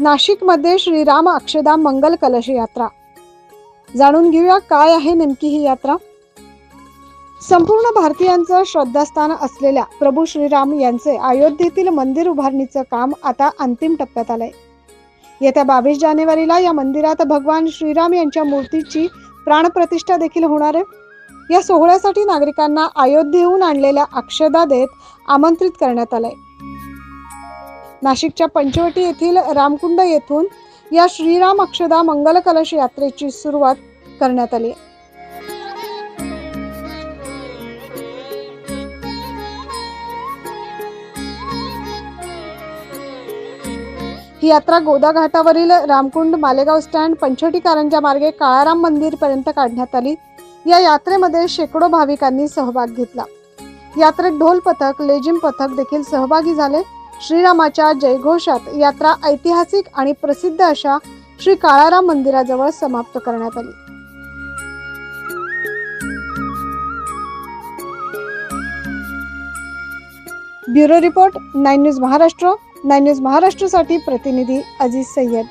नाशिकमध्ये श्रीराम अक्षदाम मंगल कलश यात्रा. जाणून घेऊया काय आहे नेमकी ही यात्रा. संपूर्ण भारतीयांचं श्रद्धास्थान असलेल्या प्रभू श्रीराम यांचे अयोध्येतील मंदिर उभारणीचं काम आता अंतिम टप्प्यात आलंय. येत्या बावीस जानेवारीला या मंदिरात भगवान श्रीराम यांच्या मूर्तीची प्राणप्रतिष्ठा देखील होणार आहे. या सोहळ्यासाठी नागरिकांना अयोध्येहून आणलेल्या अक्षदा देत आमंत्रित करण्यात आलंय. नाशिकच्या पंचवटी येथील रामकुंड येथून या श्रीराम अक्षदा मंगल कलश यात्रेची सुरुवात करण्यात आली. ही यात्रा गोदा घाटावरील रामकुंड मालेगाव स्टँड पंचवटी कारंजा मार्गे काळाराम मंदिर पर्यंत काढण्यात आली. या यात्रेमध्ये शेकडो भाविकांनी सहभाग घेतला. यात्रेत ढोल पथक लेझिम पथक देखील सहभागी झाले. श्रीरामाच्या जयघोषात यात्रा ऐतिहासिक आणि प्रसिद्ध अशा श्री काळाराम मंदिराजवळ समाप्त करण्यात आली. Bureau report nine news Maharashtra nine news महाराष्ट्रसाठी प्रतिनिधी अजीज सय्यद.